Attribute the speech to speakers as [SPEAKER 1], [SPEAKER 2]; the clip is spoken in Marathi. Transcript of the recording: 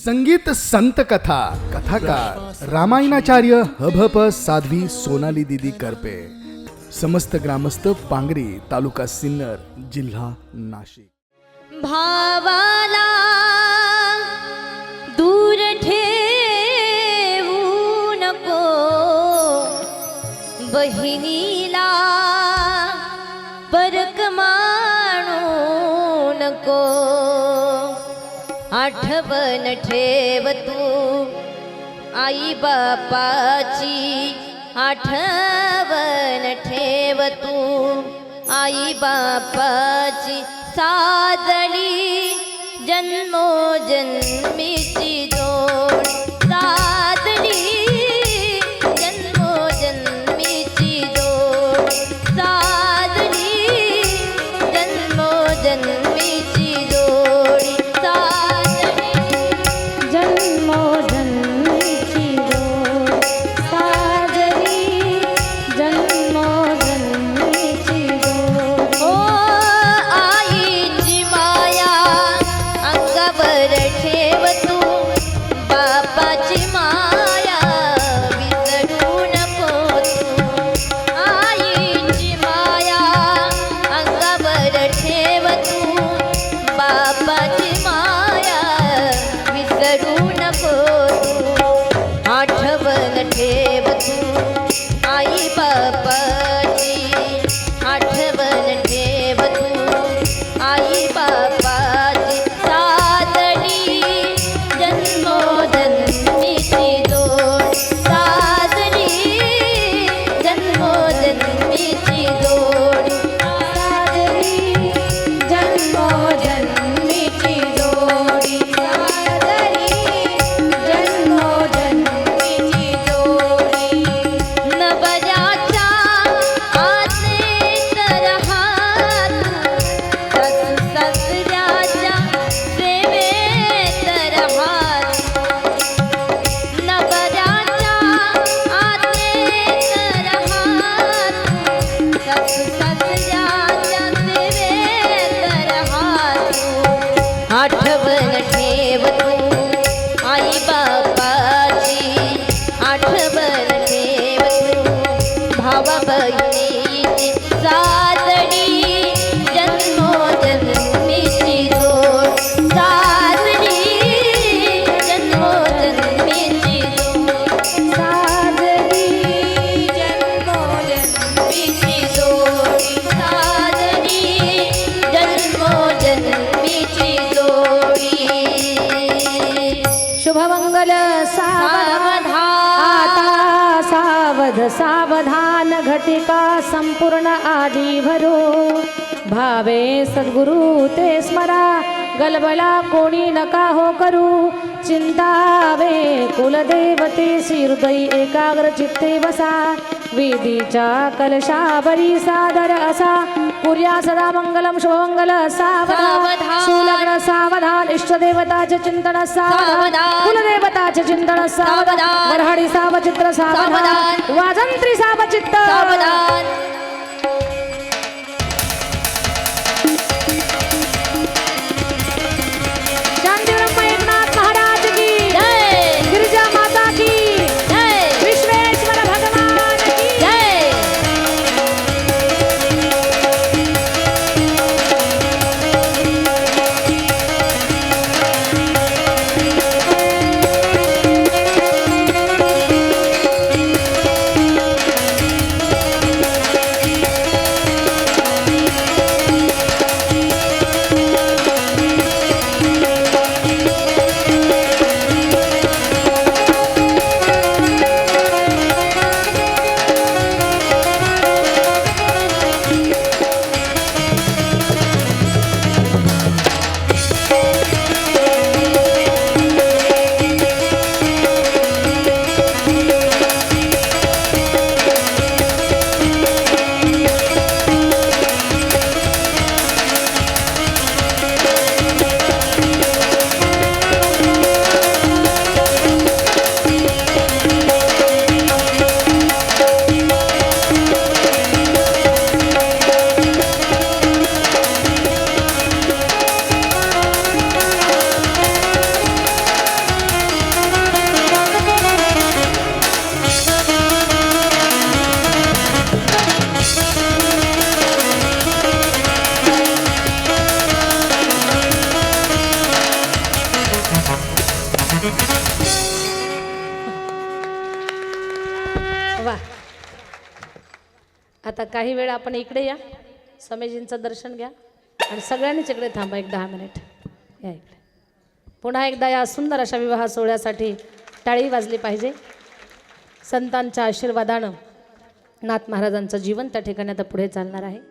[SPEAKER 1] संगीत संत कथा कथाकार रामायणाचार्य हभप साध्वी सोनाली दिदी करपे. समस्त ग्रामस्थ पांगरी तालुका सिन्नर जिल्हा नाशिक.
[SPEAKER 2] भावाला दूर ठेवू नको. बहिणीला परक मानू नको. आठवण ठेव तू. आई बापाची आठवण ठेव तू. आई बापाची जन्मो जन्मोजन्मीची आठवण ठेव
[SPEAKER 3] शुभमंगल सावधान। आता सावध सावधान घटिका संपूर्ण आधी भरो। भावे सद्गुरु ते स्मरा गलबला कोणी नका हो करू। चिंतावे कुलदेवते हृदयी एकाग्र चित्ते बसा। वेदीच्या कलशावरी सादर असा पुर्या सदा मंगलम शुभमंगल सावधान
[SPEAKER 2] सावधान.
[SPEAKER 3] सुलग्न सावधान इष्टदेवताचे चिंतन सावधान. कुलदेवताचे चिंतन सावधान. वरहाडी सावचित्र सावधान
[SPEAKER 2] सावधान.
[SPEAKER 3] वाजंत्री सावचित्त
[SPEAKER 2] सावधान
[SPEAKER 3] वा. आता काही वेळ आपण इकडे या. स्वामीजींचं दर्शन घ्या. आणि सगळ्यांनीच इकडे थांबा एक दहा मिनिट. या इकडे. पुन्हा एकदा या सुंदर अशा विवाह सोहळ्यासाठी टाळी वाजली पाहिजे. संतांच्या आशीर्वादानं नाथ महाराजांचं जीवन त्या ठिकाणी आता पुढे चालणार आहे.